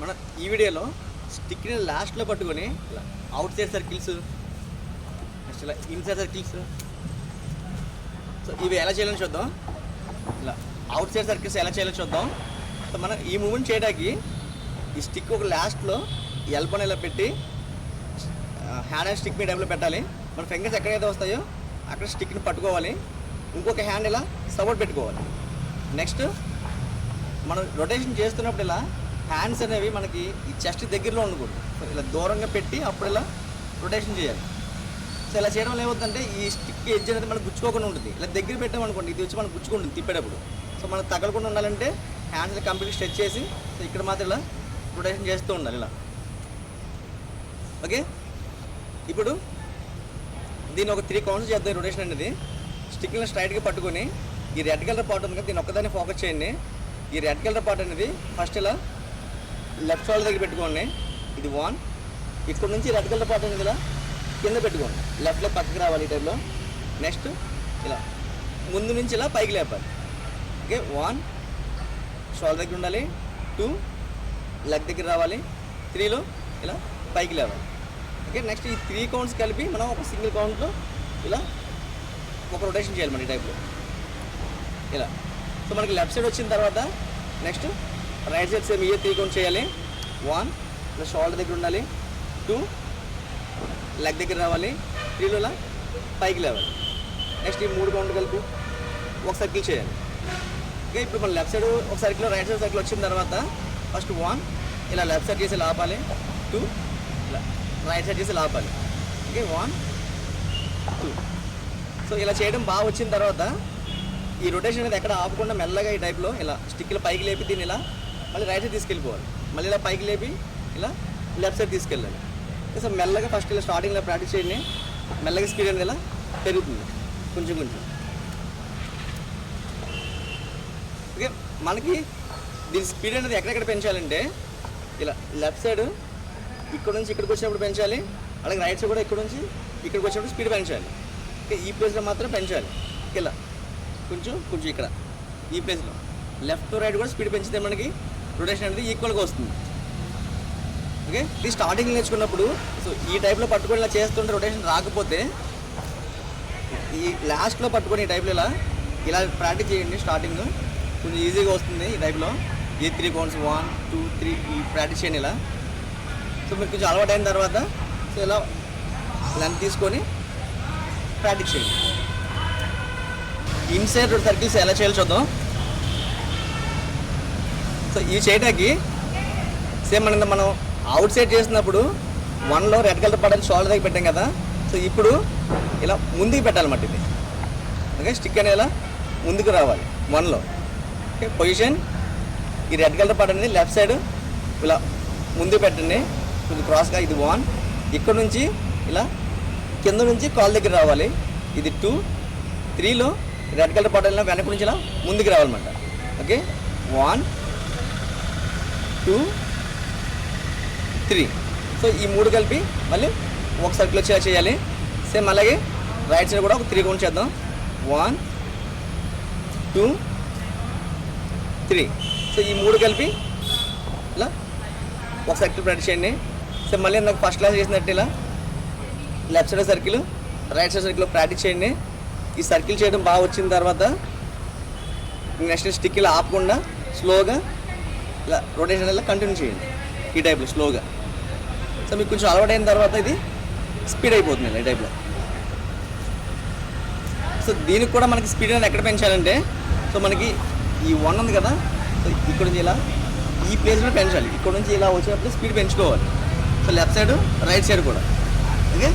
మన ఈ వీడియోలో స్టిక్ని లాస్ట్లో పట్టుకొని ఇలా అవుట్ సైడ్ సర్కిల్స్ నెక్స్ట్ ఇలా ఇన్సైడ్ సర్కిల్స్ సో ఇవి ఎలా చేయాలని చూద్దాం. ఇలా అవుట్ సైడ్ సర్కిల్స్ ఎలా చేయాలో చూద్దాం. సో మనం ఈ మూమెంట్ చేయడానికి ఈ స్టిక్ ఒక లాస్ట్లో ఎల్బన్ ఇలా పెట్టి హ్యాండ్ అండ్ స్టిక్ మీ టైంలో పెట్టాలి. మన ఫింగర్స్ ఎక్కడైతే వస్తాయో అక్కడ స్టిక్ని పట్టుకోవాలి. ఇంకొక హ్యాండ్ ఇలా సపోర్ట్ పెట్టుకోవాలి. నెక్స్ట్ మనం రొటేషన్ చేస్తున్నప్పుడు ఇలా హ్యాండ్స్ అనేవి మనకి ఈ చెస్ట్ దగ్గరలో ఉండకూడదు. సో ఇలా దూరంగా పెట్టి అప్పుడు ఇలా రొటేషన్ చేయాలి. సో ఇలా చేయడం వల్ల ఏమవుతుందంటే ఈ స్టిక్ ఎడ్జ్ అనేది మనకు గుచ్చుకోకుండా ఉంటుంది. ఇలా దగ్గర పెట్టామనుకోండి ఇది వచ్చి మనకు గుచ్చుకుంటుంది తిప్పేటప్పుడు. సో మనకు తగలకుండా ఉండాలంటే హ్యాండ్స్ కంప్లీట్ స్ట్రెచ్ చేసి సో ఇక్కడ మాత్రం ఇలా రొటేషన్ చేస్తూ ఉండాలి ఇలా. ఓకే? ఇప్పుడు దీన్ని ఒక త్రీ కౌంట్స్ చేద్దాం రొటేషన్ అనేది. స్టిక్ని స్ట్రైట్గా పట్టుకొని ఈ రెడ్ కలర్ పార్ట్ ఉంది కదా దీని ఒక్కదాన్ని ఫోకస్ చేయండి. ఈ రెడ్ కలర్ పార్ట్ అనేది ఫస్ట్ ఇలా లెఫ్ట్ షోల్డర్ దగ్గర పెట్టుకోండి. ఇది వన్ ఇక్కడ నుంచి రెడ్ కలర్ పార్ట్ ఉంది కదా కింద పెట్టుకోండి. లెఫ్ట్లో పక్కకి రావాలి ఈ టైంలో నెక్స్ట్ ఇలా. ముందు నుంచి ఇలా పైకి లేపాలి. ఓకే వన్ షోల్డర్ దగ్గర ఉండాలి. టూ లెగ్ దగ్గర రావాలి. త్రీలో ఇలా పైకి లేవాలి. ఓకే నెక్స్ట్ ఈ త్రీ కౌంట్స్ కలిపి మనం ఒక సింగిల్ కౌంట్లో ఇలా ఒక రొటేషన్ చేయాలి మన ఈ టైప్లో ఇలా. సో మనకి లెఫ్ట్ సైడ్ వచ్చిన తర్వాత next right side same here three count చేయాలి. వన్ ప్లస్ షోల్డర్ దగ్గర ఉండాలి. టూ లెగ్ దగ్గర రావాలి. త్రీలో ఇలా పైకి లేవాలి. నెక్స్ట్ ఈ మూడు కౌంట్ కలిపి ఒక సర్కిల్ చేయాలి. ఓకే ఇప్పుడు మన లెఫ్ట్ సైడ్ ఒక సర్కిల్ రైట్ సైడ్ సర్కిల్ వచ్చిన తర్వాత ఫస్ట్ వన్ ఇలా లెఫ్ట్ సైడ్ చేసి లాపాలి. టూ ఇలా రైట్ సైడ్ చేసి లాపాలి. Okay one two. సో ఇలా చేయడం బాగా వచ్చిన తర్వాత ఈ రొటేషన్ అనేది ఎక్కడ ఆపకుండా మెల్లగా ఈ టైప్లో ఇలా స్టిక్లు పైకి లేపి దీన్ని ఇలా మళ్ళీ రైట్ సైడ్ తీసుకెళ్ళిపోవాలి. మళ్ళీ ఇలా పైకి లేపి ఇలా లెఫ్ట్ సైడ్ తీసుకెళ్ళాలి. ఓకే సో మెల్లగా ఫస్ట్ ఇలా స్టార్టింగ్లో ప్రాక్టీస్ చేయండి. మెల్లగా స్పీడ్ అనేది ఇలా పెరుగుతుంది. కొంచెం కొంచెం. ఓకే మనకి దీని స్పీడ్ అనేది ఎక్కడెక్కడ పెంచాలంటే ఇలా లెఫ్ట్ సైడ్ ఇక్కడ నుంచి ఇక్కడికి వచ్చినప్పుడు పెంచాలి. అలాగే రైట్ సైడ్ కూడా ఇక్కడ నుంచి ఇక్కడికి వచ్చినప్పుడు స్పీడ్ పెంచాలి. ఓకే ఈ ప్లేస్లో మాత్రం పెంచాలి. ఇలా. కొంచెం కొంచెం ఇక్కడ. ఈ ప్లేస్లో లెఫ్ట్ రైట్ కూడా స్పీడ్ పెంచితే మనకి రొటేషన్ అనేది ఈక్వల్గా వస్తుంది. ఓకే ఇది స్టార్టింగ్ నేర్చుకున్నప్పుడు సో ఈ టైప్లో పట్టుకొని ఇలా చేస్తుంటే రొటేషన్ రాకపోతే ఈ లాస్ట్లో పట్టుకొని ఈ టైప్లో ఇలా ఇలా ప్రాక్టీస్ చేయండి స్టార్టింగ్ కొంచెం ఈజీగా వస్తుంది ఈ టైప్లో ఈ three counts one two three ఈ ప్రాక్టీస్ చేయండి ఇలా. సో మీకు కొంచెం అలవాటు అయిన తర్వాత సో ఇలా లెంత్ తీసుకొని ప్రాక్టీస్ చేయండి. ఇన్సైడ్ సర్కిల్స్ ఎలా చేయాలి చూద్దాం. సో ఇవి చేయడానికి సేమ్ మన మనం అవుట్ సైడ్ చేసినప్పుడు వన్లో రెడ్ కలర్ పడాలి షోల్డర్ దగ్గర పెట్టాం కదా. సో ఇప్పుడు ఇలా ముందుకు పెట్టాలన్నమాట ఇది. ఓకే స్టిక్ అనేది ఇలా ముందుకు రావాలి. వన్లో ఓకే పొజిషన్ ఈ రెడ్ కలర్ పార్ట్ అనేది లెఫ్ట్ సైడ్ ఇలా ముందుకు పెట్టండి. ఇది క్రాస్గా ఇది వన్ ఇక్కడ నుంచి ఇలా కింద నుంచి కాల్ దగ్గర రావాలి. ఇది టూ త్రీలో రెడ్ కలర్ పడాలి వెనక నుంచి ఇలా ముందుకు రావాలన్నమాట. Okay one two three. So ఈ మూడు కలిపి మళ్ళీ ఒక సర్కిల్ వచ్చేలా చేయాలి. సేమ్ అలాగే రైట్ సైడ్ కూడా ఒక త్రీ కౌంట్ చేద్దాం. వన్ టూ త్రీ సో ఈ మూడు కలిపి ఇలా ఒక సర్కిల్ ప్రాక్టీస్ చేయండి. సో మళ్ళీ నాకు ఫస్ట్ క్లాస్ చేసినట్టు ఇలా left side circle right side circle practice చేయండి. ఈ సర్కిల్ చేయడం బాగా వచ్చిన తర్వాత నెక్స్ట్ స్టిక్ ఇలా ఆపకుండా స్లోగా ఇలా రొటేషన్ ఇలా కంటిన్యూ చేయండి. ఈ టైప్లో స్లోగా సో మీకు కొంచెం అలవాటైన తర్వాత ఇది స్పీడ్ అయిపోతుంది ఈ టైప్లో సో దీనికి కూడా మనకి స్పీడ్ అనేది ఎక్కడ పెంచాలంటే సో మనకి ఈ వన్ ఉంది కదా సో ఇక్కడ నుంచి ఇలా ఈ ప్లేస్లో పెంచాలి. ఇక్కడ నుంచి ఇలా వచ్చేటప్పుడు స్పీడ్ పెంచుకోవాలి. So left side right side కూడా. ఓకే